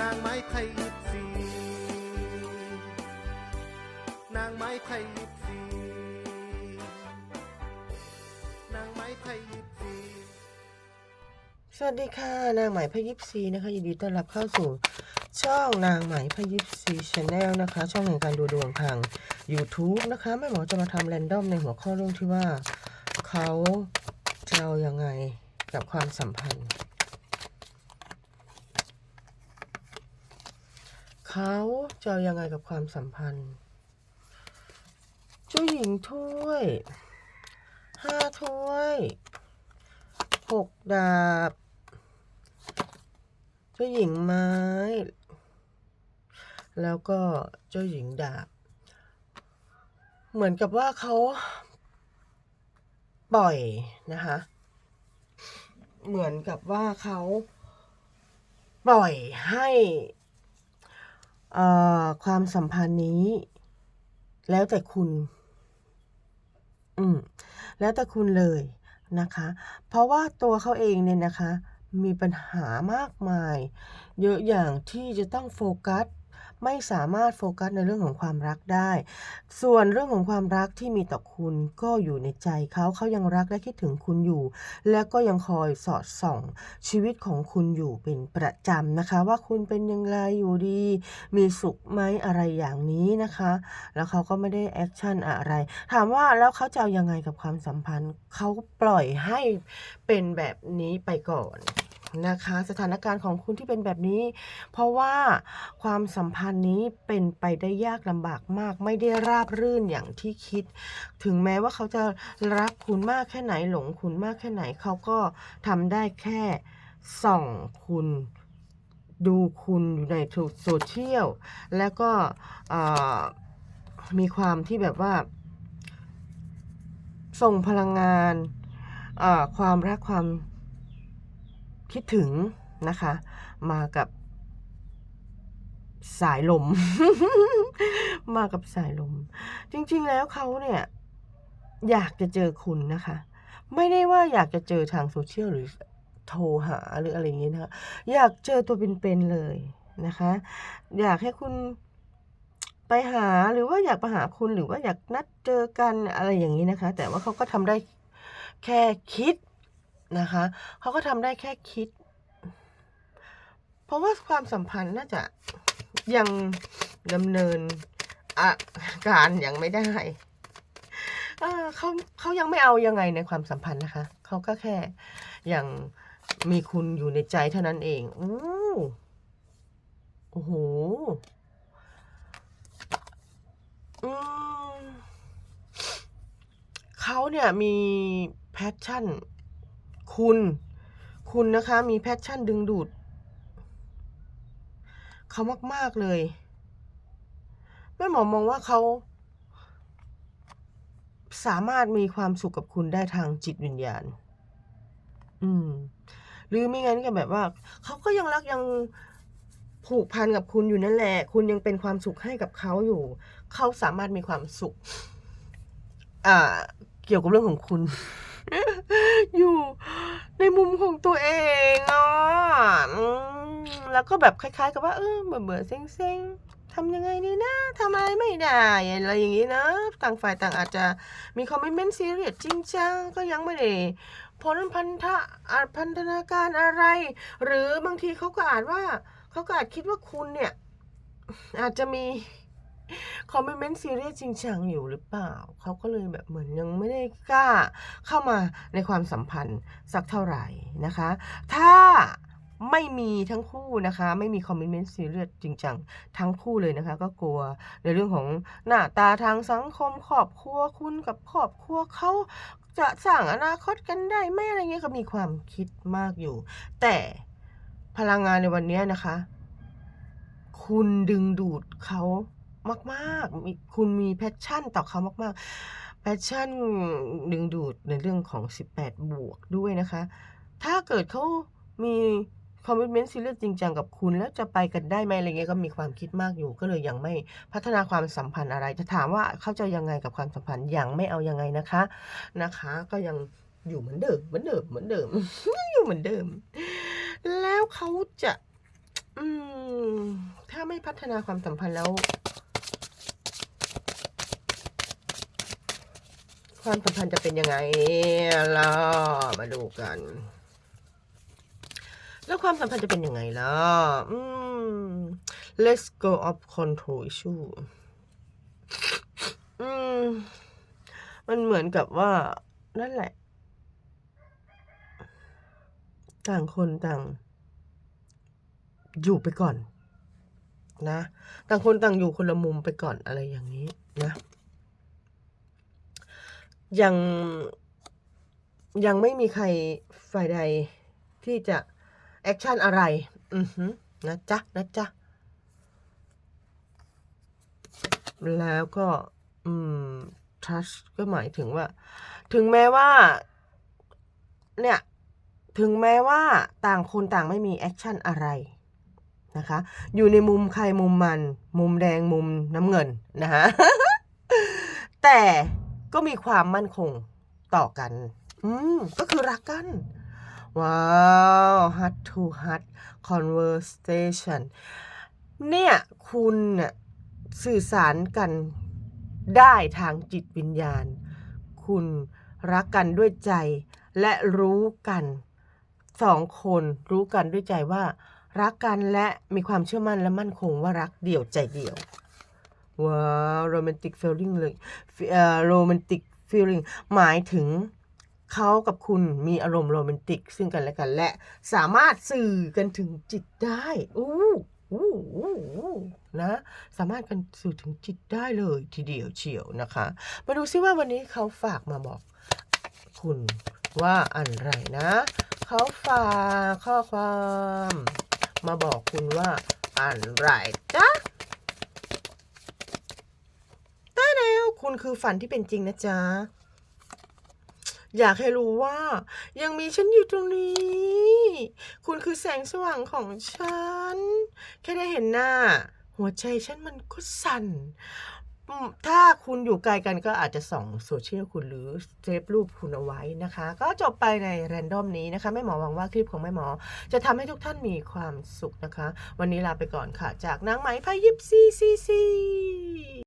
นางไม้ไทยยิบซีนางไม้ไทยยิบซีนางไม้ไทยยิบซีสวัสดีค่ะ นางไหมพยิบซีนะคะยินดีต้อนรับเข้าสู่ช่องนางไหมพยิบซีชาแนลนะคะ ช่องแห่งการดูดวงทาง YouTube นะคะแม่หมอจะมาทำแรนดอมในหัวข้อเรื่องที่ว่าเขาจะเอายังไงกับความสัมพันธ์ เขาจะยังไงกับความสัมพันธ์เจ้าหญิงถ้วยห้าถ้วยหกดาบเจ้าหญิงไม้ แล้วก็เจ้าหญิงดาบ เหมือนกับว่าเขาปล่อยนะคะ เหมือนกับว่าเขาปล่อยให้ ความสัมพันธ์นี้ แล้วแต่คุณ อืม แล้วแต่คุณเลยนะคะ เพราะว่าตัวเขาเองเนี่ยนะคะ มีปัญหามากมาย เยอะอย่างที่จะต้องโฟกัส ไม่สามารถโฟกัสในเรื่องของความรักได้ ส่วนเรื่องของความรักที่มีต่อคุณก็อยู่ในใจเขาเขายังรักและคิดถึงคุณอยู่ และก็ยังคอยสอดส่องชีวิตของคุณอยู่เป็นประจำนะคะ ว่าคุณเป็นอยังไงอยู่ดี มีสุขไหมอะไรอย่างนี้นะคะ แล้วเขาก็ไม่ได้แอคชั่นอะไร ถามว่าแล้วเขาจะเอายังไงกับความสัมพันธ์เขาปล่อยให้เป็นแบบนี้ไปก่อน นะคะ สถานการณ์ของคุณที่เป็นแบบนี้ เพราะว่าความสัมพันธ์นี้เป็นไปได้ยากลำบากมาก ไม่ได้ราบรื่นอย่างที่คิด ถึงแม้ว่าเขาจะรักคุณมากแค่ไหนหลงคุณมากแค่ไหน เขาก็ทำได้แค่ส่องคุณดูคุณอยู่ในโซเชียลแล้วก็มีความที่แบบว่า ส่งพลังงานความรักความ คิดถึงนะคะ มากับสายลม มากับสายลม จริงๆแล้วเขาเนี่ย อยากจะเจอคุณนะคะ ไม่ได้ว่าอยากจะเจอทางโซเชียลหรือโทรหาหรืออะไรอย่างเงี้ยนะคะ อยากเจอตัวเป็นๆเลยนะคะ อยากให้คุณไปหาหรือว่าอยากมาหาคุณหรือว่าอยากนัดเจอกันอะไรอย่างนี้นะคะ แต่ว่าเขาก็ทำได้แค่คิด นะคะเขาก็ทำได้แค่คิด เพราะว่าความสัมพันธ์น่าจะยังดำเนินอาการยังไม่ได้เขาเขายังไม่เอายังไงในความสัมพันธ์นะคะ เขาก็แค่ยังมีคุณอยู่ในใจเท่านั้นเองอู้โอ้โหอืมเขาเนี่ยมีแพชชั่น คุณ คุณนะคะมีแพชชั่นดึงดูดเขามาก ๆ เลยแม่หมอมองว่าเขา สามารถมีความสุขกับคุณได้ทางจิตวิญญาณ อืม หรือไม่งั้นก็แบบว่า เขาก็ยังรักยังผูกพันกับคุณอยู่นั่นแหละ คุณยังเป็นความสุขให้กับเขาอยู่ เขาสามารถมีความสุข อ่า เกี่ยวกับเรื่องของคุณ อยู่ในมุมของตัวเองอะแล้วก็แบบคล้าย ๆ กับว่าเออเบื่อเบื่อเซ็งเซ็งๆทำยังไงดีนะทำอะไรไม่ได้อะไรอย่างนี้นะ ต่างฝ่ายต่างอาจจะมีคอมมิชเมนต์ซีเรียสจริงจังก็ยังไม่ได้ผลพันธะอาจพันธนาการอะไร หรือบางทีเขาก็อาจว่าเขาก็อาจคิดว่าคุณเนี่ย อาจจะมี คอมมิชเมนต์ซีเรียสจริงจังอยู่หรือเปล่า เขาก็เลยแบบเหมือนยังไม่ได้กล้าเข้ามาในความสัมพันธ์สักเท่าไหร่นะคะ ถ้าไม่มีทั้งคู่นะคะ ไม่มีคอมมิชเมนต์ซีเรียสจริงจังทั้งคู่เลยนะคะ ก็กลัวในเรื่องของหน้าตาทางสังคมครอบครัวคุณกับครอบครัวเขาจะสร้างอนาคตกันได้ไหมอะไรเงี้ยก็มีความคิดมากอยู่ แต่พลังงานในวันนี้นะคะ คุณดึงดูดเขา มากๆมีคุณมีแพชชั่นต่อเขามาก ๆ แพชชั่นดึงดูดในเรื่องของ 18 บวกด้วยนะคะ ถ้าเกิดเขามีคอมมิชเมนต์ซีเรียสจริงจังกับคุณ แล้วจะไปกันได้ไหมอะไรเงี้ยก็มีความคิดมากอยู่ ก็เลยยังไม่พัฒนาความสัมพันธ์อะไร จะถามว่าเขาจะยังไงกับความสัมพันธ์ยังไม่เอายังไงนะคะนะคะ ก็ยังอยู่เหมือนเดิมเหมือนเดิมเหมือนเดิมอยู่เหมือนเดิม แล้วเขาจะ อืมไม่พัฒนาความสัมพันธ์แล้ว ความสัมพันธ์จะเป็นยังไงล่ะมาดูกัน แล้วความสัมพันธ์จะเป็นยังไงล่ะอืม let's go of control issue อืม มันเหมือนกับว่า นั่นแหละ ต่างคนต่าง อยู่ไปก่อน นะ ต่างคนต่างอยู่คนละมุมไปก่อนอะไรอย่างนี้นะ ยังยังไม่มีใครฝ่ายใดที่จะ แอคชั่นอะไร อือหือนะจ๊ะ นะจ๊ะ แล้วก็ อืม trust ก็หมายถึงว่า ถึงแม้ว่า เนี่ย ถึงแม้ว่าต่างคนต่างไม่มีแอคชั่นอะไรนะคะ อยู่ในมุมใครมุมมัน มุมแดงมุมน้ำเงินนะคะแต่ ก็มีความมั่นคงต่อกัน อืม ก็คือรักกัน ว้าว heart to heart conversation เนี่ย คุณน่ะสื่อสารกันได้ทางจิตวิญญาณ คุณรักกันด้วยใจและรู้กันสองคนรู้กันด้วยใจว่า รักกันและมีความเชื่อมั่นและมั่นคงว่ารักเดี่ยวใจเดี่ยว ว้าวโรแมนติกฟีลลิ่งเลยเอ่อโรแมนติกฟีลลิ่งหมายถึงเขากับคุณมีอารมณ์โรแมนติกซึ่งกันและกันและ สามารถสื่อกันถึงจิตได้อู้อู้อู้นะสามารถกันสื่อถึงจิตได้เลยทีเดียวเฉียวนะคะ มาดูซิว่าวันนี้เขาฝากมาบอกคุณว่าอะไรนะ เขาฝากข้อความ มาบอกคุณว่าอะไรจ๊ะได้แล้ว คุณคือฝันที่เป็นจริงนะจ๊ะ อยากให้รู้ว่า ยังมีฉันอยู่ตรงนี้ คุณคือแสงสว่างของฉัน แค่ได้เห็นหน้า หัวใจฉันมันก็สั่นถ้าคุณอยู่ไกลกันก็อาจจะส่องโซเชียลคุณหรือเซฟรูปคุณเอาไว้นะคะ ก็จบไปในแรนดอมนี้นะคะแม่หมอหวังว่าคลิปของแม่หมอ จะทำให้ทุกท่านมีความสุขนะคะ วันนี้ลาไปก่อนค่ะ จากนางไหมพายิปซีซีซี